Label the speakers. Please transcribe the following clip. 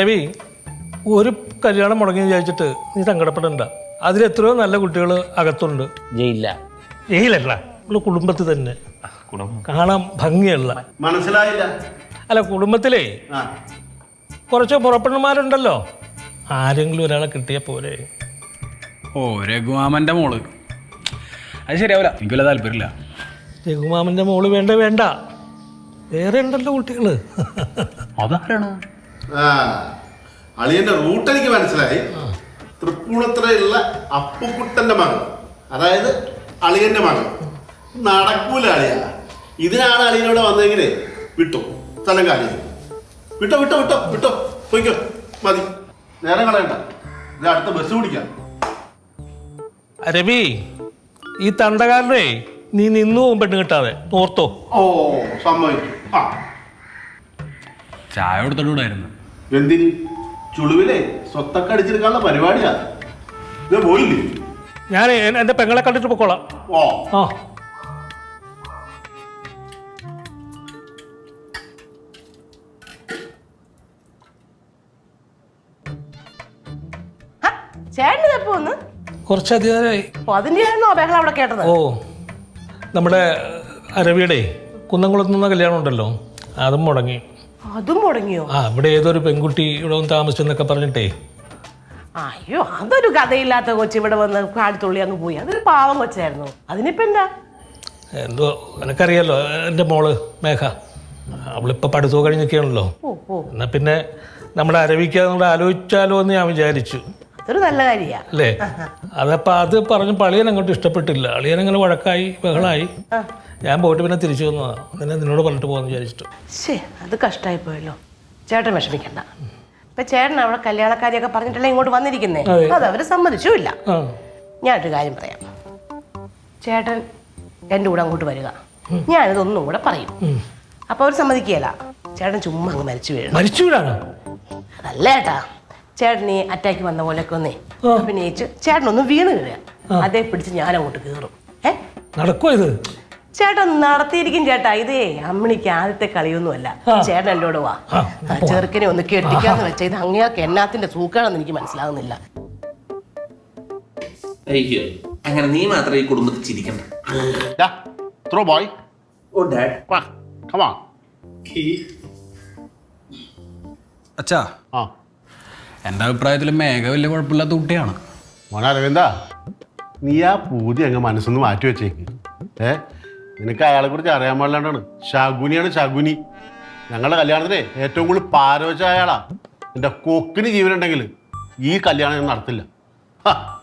Speaker 1: രവി ഒരു കല്യാണം മുടങ്ങി വിചാരിച്ചിട്ട് നീ സങ്കടപ്പെടണ്ട. അതിലെത്രയോ നല്ല കുട്ടികൾ അകത്തുണ്ട്.
Speaker 2: ജയില്ല
Speaker 1: ജയിലല്ല ഉള്ള കുടുംബത്തിൽ തന്നെ.
Speaker 2: കുടുംബം.
Speaker 1: കാണാൻ ഭംഗിയുള്ള
Speaker 3: മനസ്സിലായില്ല.
Speaker 1: അല്ല കുടുംബത്തിലേ കുറച്ച് പുറപ്പെണ്ണന്മാരുണ്ടല്ലോ. ആരെങ്കിലും ഒരാളെ കിട്ടിയ പോലെ
Speaker 4: ഓ രഘുമാമന്റെ മോൾ. അത് ശരിയാവില്ല എനിക്ക് വല്ല താല്പര്യമില്ല.
Speaker 1: രഘുമാമന്റെ മോൾ വേണ്ട വേണ്ട. വേറെ ഉണ്ടല്ലോ കുട്ടികൾ.
Speaker 4: അതാരാണ്?
Speaker 3: ആ. അളിയന്റെ റൂട്ട് എനിക്ക് മനസ്സിലായി. തൃപ്പൂണിത്തുറയുള്ള അപ്പുക്കുട്ടന്റെ മകൾ. അതായത് അളിയന്റെ മകൾ. നടക്കൂല അളിയ. ഇതിനാണ് അളിയനോട് വന്നെങ്കിൽ വിട്ടോ. സ്ഥലം കാര്യം വിട്ടോ വിട്ടോ വിട്ടോ വിട്ടോ. പോയിക്കോ. മതി. നേരെ കളയണ്ട. ഇത് അടുത്ത ബസ് പിടിക്കാം.
Speaker 1: രവി ഈ തണ്ടകാരനെ നീ നിന്നു പെണ്ണ് കിട്ടാതെ. ഓർത്തോ
Speaker 3: ഓ സമ്മതിച്ചു. ആ.
Speaker 4: ചായ കൊടുത്തോടായിരുന്നു
Speaker 3: എന്തിന്? ചുളുവിലെ സ്വത്തൊക്കെ അടിച്ചെടുക്കാനുള്ള പരിപാടിയാ. ഇത് പോയില്ലേ?
Speaker 1: ഞാൻ എന്റെ പെങ്ങളെ കണ്ടിട്ട് പൊക്കോളാം.
Speaker 3: ഓ
Speaker 1: ആ.
Speaker 5: ചേട്ടന് എപ്പോ ഒന്ന്
Speaker 1: കുറച്ചധികം നേരമായി
Speaker 5: ഓ അതിന്റെ ആയിരുന്നോ ബഹളം അവിടെ കേട്ടത്?
Speaker 1: ഓ നമ്മുടെ അരവിയുടെ കുന്നംകുളത്ത് നിന്ന് കല്യാണം ഉണ്ടല്ലോ. അതും മുടങ്ങി.
Speaker 5: അതും മുടങ്ങിയോ?
Speaker 1: ആ ഇവിടെ ഏതൊരു പെൺകുട്ടി ഇവിടെ വന്ന് താമസിച്ചെന്നൊക്കെ പറഞ്ഞിട്ടേ.
Speaker 5: അയ്യോ അതൊരു കഥയില്ലാത്ത കൊച്ചു ഇവിടെ വന്ന് കാടിത്തുള്ളി അങ്ങ് പോയി. അതൊരു പാവം കൊച്ചായിരുന്നു. അതിനിപ്പോ എന്താ?
Speaker 1: എന്തോ എനക്കറിയാലോ എന്റെ മോൾ മേഘ. അവളിപ്പോൾ
Speaker 5: പഠിത്തോ കഴിഞ്ഞൊക്കെയാണല്ലോ.
Speaker 1: എന്നാ പിന്നെ നമ്മളെ അരവിക്കാൻ നമ്മൾ ആലോചിച്ചാലോ എന്ന് ഞാൻ വിചാരിച്ചു.
Speaker 5: അതൊരു നല്ല കാര്യമാണ്
Speaker 1: അല്ലേ? അതപ്പോൾ അത് പറഞ്ഞ് പളിയൻ അങ്ങോട്ട് ഇഷ്ടപ്പെട്ടില്ല. അളിയൻ അങ്ങനെ വഴക്കായി ബഹളായി. ഞാൻ പോയിട്ട് പിന്നെ തിരിച്ചു വന്നതാണ് അങ്ങനെ നിന്നോട് പറഞ്ഞിട്ട് പോകാമെന്ന് വിചാരിച്ചിട്ട്.
Speaker 5: ശേ അത് കഷ്ടമായി പോയല്ലോ. ചേട്ടൻ വിഷമിക്കണ്ട. ഇപ്പൊ ചേട്ടൻ അവിടെ കല്യാണക്കാരിയൊക്കെ പറഞ്ഞിട്ടല്ലേ ഇങ്ങോട്ട് വന്നിരിക്കുന്നേ?
Speaker 1: അതെ.
Speaker 5: അത് അവർ സമ്മതിച്ചുമില്ല.
Speaker 1: ആ.
Speaker 5: ഞാനൊരു കാര്യം പറയാം. ചേട്ടൻ എന്റെ കൂടെ അങ്ങോട്ട് വരിക. ഞാനിതൊന്നും കൂടെ പറയും. അപ്പൊ അവർ സമ്മതിക്കുകയല്ല. ചേട്ടൻ ചുമ്മാ അങ്ങ് മരിച്ചു വീഴണം
Speaker 1: മരിച്ചു വീടാണ്
Speaker 5: അതല്ല ഏട്ടാ ചേട്ടൻ ഈ അറ്റാക്ക് വന്ന പോലെയൊക്കെ ഒന്നേ. അഭിനയിച്ച് ചേട്ടനൊന്ന് വീണ് വീഴുക അതേ പിടിച്ച് ഞാൻ അങ്ങോട്ട് കയറും ഏ?
Speaker 1: നടക്കുമോ ഇത്?
Speaker 5: ചേട്ടൻ നടത്തിയിരിക്കും ചേട്ടാ. ഇതേ അമ്മിണിക്ക് ആദ്യത്തെ കളിയൊന്നുമല്ല. ചേട്ടൻ എന്റെ കൂടെ വാ. ആ ചെറുക്കനെ ഒന്ന് കെട്ടിക്കാന്ന് വെച്ചാൽ ഇത് അങ്ങേർക്ക് എന്നാത്തിന്റെ സൂക്കാണെന്ന് എനിക്ക് മനസ്സിലാകുന്നില്ല
Speaker 2: അയ്യോ അങ്ങനെ നീ മാത്രം ഈ കുടുംബത്തിൽ ചിരിക്കണ്ട.
Speaker 3: ത്രോ ബോയ്
Speaker 2: ഓ ഡാഡ്.
Speaker 4: അച്ഛാ
Speaker 3: ആ.
Speaker 4: എന്റെ അഭിപ്രായത്തിൽ മേഘ വലിയ കുഴപ്പമില്ലാത്ത കുട്ടിയാണ്.
Speaker 3: മോനെ അരവിന്ദ നീ ആ പൂതി അങ്ങ് മനസ്സൊന്ന് മാറ്റി വെച്ചേക്ക്. ഏ? നിനക്ക് അയാളെ കുറിച്ച് അറിയാൻ പാടില്ലാണ്ടാണ്. ശകുനിയാണ് ശകുനി. ഞങ്ങളുടെ കല്യാണത്തിന് ഏറ്റവും കൂടുതൽ പാരവച്ച അയാളാ. എന്റെ കൊക്കിന് ജീവനുണ്ടെങ്കിൽ ഈ കല്യാണം ഞാൻ നടത്തില്ല. ഹ.